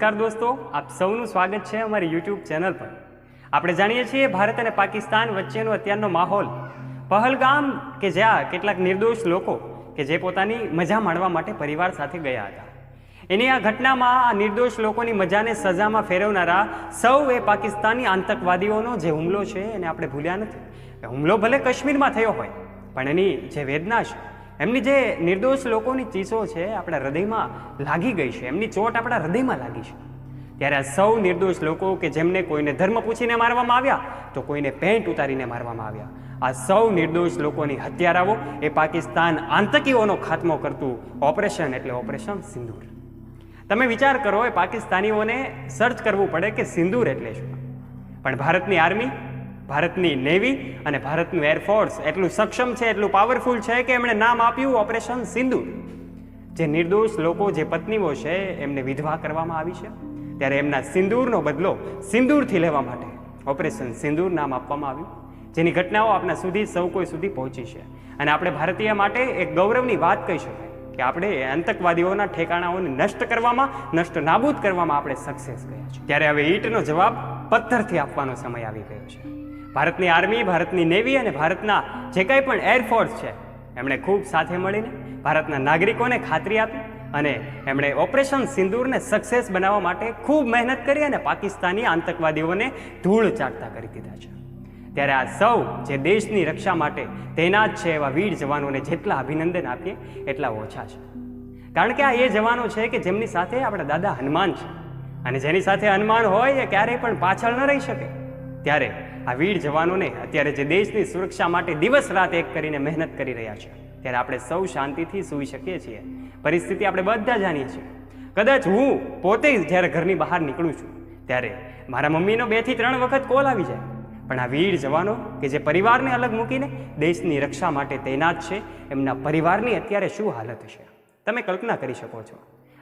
નમસ્કાર દોસ્તો, આપ સૌનું સ્વાગત છે અમારી યુટ્યુબ ચેનલ પર. આપણે જાણીએ છીએ ભારત અને પાકિસ્તાન વચ્ચેનો અત્યારનો માહોલ. પહલગામ કે જ્યાં કેટલાક નિર્દોષ લોકો કે જે પોતાની મજા માણવા માટે પરિવાર સાથે ગયા હતા. એની આ ઘટનામાં આ નિર્દોષ લોકોની મજાને સજામાં ફેરવનારા સૌ એ પાકિસ્તાની આતંકવાદીઓનો જે હુમલો છે એને આપણે ભૂલ્યા નથી. હુમલો ભલે કાશ્મીરમાં થયો હોય, પણ એની જે વેદના છે એમની જે નિર્દોષ લોકોની ચીસો છે આપણા હૃદયમાં લાગી ગઈ છે. એમની ચોટ આપણા હૃદયમાં લાગી છે. ત્યારે આ સૌ નિર્દોષ લોકો કે જેમને કોઈને ધર્મ પૂછીને મારવામાં આવ્યા, તો કોઈને પેન્ટ ઉતારીને મારવામાં આવ્યા. આ સૌ નિર્દોષ લોકોની હત્યારાઓ એ પાકિસ્તાન આતંકીઓનો ખાત્મો કરતું ઓપરેશન એટલે ઓપરેશન સિંદૂર. તમે વિચાર કરો, એ પાકિસ્તાનીઓને સર્ચ કરવું પડે કે સિંદૂર એટલે શું? પણ ભારતની આર્મી ભારતની નેવી અને ભારતનું એરફોર્સ એટલું સક્ષમ છે, એટલું પાવરફુલ છે કે એમણે નામ આપ્યું ઓપરેશન સિંદૂર જે નિર્દોષ લોકો, જે પત્નીઓ છે, એમને વિધવા કરવામાં આવી છે. ત્યારે એમના સિંદૂરનો બદલો સિંદૂરથી લેવા માટે ઓપરેશન સિંદૂર નામ આપવામાં આવ્યું. જેની ઘટનાઓ આપણા સુધી, સૌ કોઈ સુધી પહોંચી છે. અને આપણે ભારતીય માટે એક ગૌરવની વાત કહી શકાય કે આપણે આતંકવાદીઓના ઠેકાણાઓને નષ્ટ કરવામાં, નષ્ટ નાબૂદ કરવામાં આપણે સક્સેસ ગયા છે ત્યારે હવે ઈટનો જવાબ પથ્થરથી આપવાનો સમય આવી ગયો છે. ભારતની આર્મી, ભારતની નેવી અને ભારતના જે કંઈ પણ એરફોર્સ છે, એમણે ખૂબ સાથે મળીને ભારતના નાગરિકોને ખાતરી આપી અને એમણે ઓપરેશન સિંદૂરને સક્સેસ બનાવવા માટે ખૂબ મહેનત કરી અને પાકિસ્તાની આતંકવાદીઓને ધૂળ ચાટતા કરી દીધા છે. ત્યારે આ સૌ જે દેશની રક્ષા માટે તેના જ છે એવા વીર જવાનોને જેટલા અભિનંદન આપીએ, એટલા ઓછા છે. કારણ કે આ એ જવાનો છે કે જેમની સાથે આપણા દાદા હનુમાન છે. અને જેની સાથે અનુમાન હોય એ ક્યારેય પણ પાછળ ન રહી શકે. ત્યારે આ વીર જવાનોને અત્યારે જે દેશની સુરક્ષા માટે દિવસ રાત એક કરીને મહેનત કરી રહ્યા છે, ત્યારે આપણે સૌ શાંતિથી સૂઈ શકીએ છીએ. પરિસ્થિતિ આપણે બધા જાણીએ છીએ. કદાચ હું પોતે જ જ્યારે ઘરની બહાર નીકળું છું, ત્યારે મારા મમ્મીનો બેથી ત્રણ વખત કોલ આવી જાય. પણ આ વીર જવાનો કે જે પરિવારને અલગ મૂકીને દેશની રક્ષા માટે તૈનાત છે, એમના પરિવારની અત્યારે શું હાલત છે? તમે કલ્પના કરી શકો છો.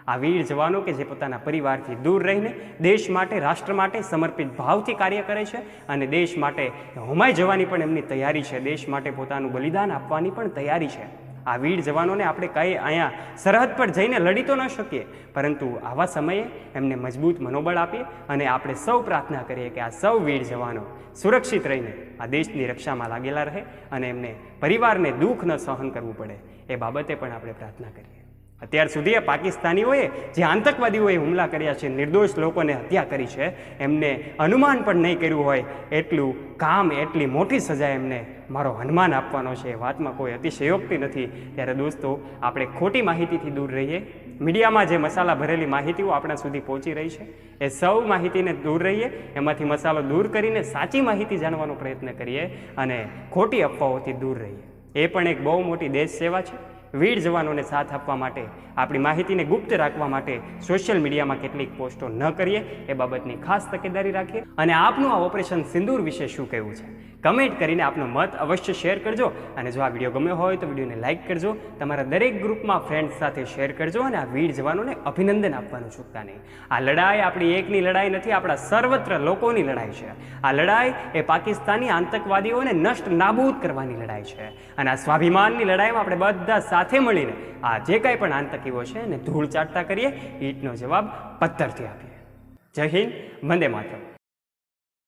આ વીર જવાનો કે જે પોતાના પરિવારથી દૂર રહીને દેશ માટે, રાષ્ટ્ર માટે સમર્પિત ભાવથી કાર્ય કરે છે અને દેશ માટે હોમાઈ જવાની પણ એમની તૈયારી છે. દેશ માટે પોતાનું બલિદાન આપવાની પણ તૈયારી છે. આ વીર જવાનોને આપણે કંઈ અહીંયા સરહદ પર જઈને લડી તો ન શકીએ, પરંતુ આવા સમયે એમને મજબૂત મનોબળ આપીએ અને આપણે સૌ પ્રાર્થના કરીએ કે આ સૌ વીર જવાનો સુરક્ષિત રહીને આ દેશની રક્ષામાં લાગેલા રહે અને એમને પરિવારને દુઃખ ન સહન કરવું પડે. એ બાબતે પણ આપણે પ્રાર્થના કરીએ. અત્યાર સુધી એ પાકિસ્તાનીઓએ જે આતંકવાદીઓએ હુમલા કર્યા છે, નિર્દોષ લોકોને હત્યા કરી છે, એમને અનુમાન પણ નહીં કર્યું હોય એટલું કામ, એટલી મોટી સજા એમને મારો હનુમાન આપવાનો છે, એ વાતમાં કોઈ અતિશયોક્તિ નથી. ત્યારે દોસ્તો, આપણે ખોટી માહિતીથી દૂર રહીએ. મીડિયામાં જે મસાલા ભરેલી માહિતીઓ આપણા સુધી પહોંચી રહી છે, એ સૌ માહિતીને દૂર રહીએ, એમાંથી મસાલો દૂર કરીને સાચી માહિતી જાણવાનો પ્રયત્ન કરીએ અને ખોટી અફવાઓથી દૂર રહીએ. એ પણ એક બહુ મોટી દેશ સેવા છે. વીર જવાનોને સાથ આપવા માટે, આપણી માહિતીને ગુપ્ત રાખવા માટે સોશિયલ મીડિયામાં કેટલીક પોસ્ટો ન કરીએ, એ બાબતની ખાસ તકેદારી રાખીએ. અને આપનું આ ઓપરેશન સિંદૂર વિશે શું કહેવું છે? કમેન્ટ કરીને આપનો મત અવશ્ય શેર કરજો. અને જો આ વીડિયો ગમ્યો હોય તો વિડીયોને લાઇક કરજો. તમારા દરેક ગ્રુપમાં ફ્રેન્ડ્સ સાથે શેર કરજો અને આ વીર જવાનોને અભિનંદન આપવાનું ચૂકતા નહીં. આ લડાઈ આપણી એકની લડાઈ નથી, આપણા સર્વત્ર લોકોની લડાઈ છે. આ લડાઈ એ પાકિસ્તાની આતંકવાદીઓને નષ્ટ નાબૂદ કરવાની લડાઈ છે. અને આ સ્વાભિમાનની લડાઈમાં આપણે બધા સાથે મળીને આ જે કાંઈ પણ આતંકીઓ છે એને ધૂળ ચાટતા કરીએ, ઈટનો જવાબ પથ્થરથી આપીએ. જય હિન્દ, વંદે માતરમ.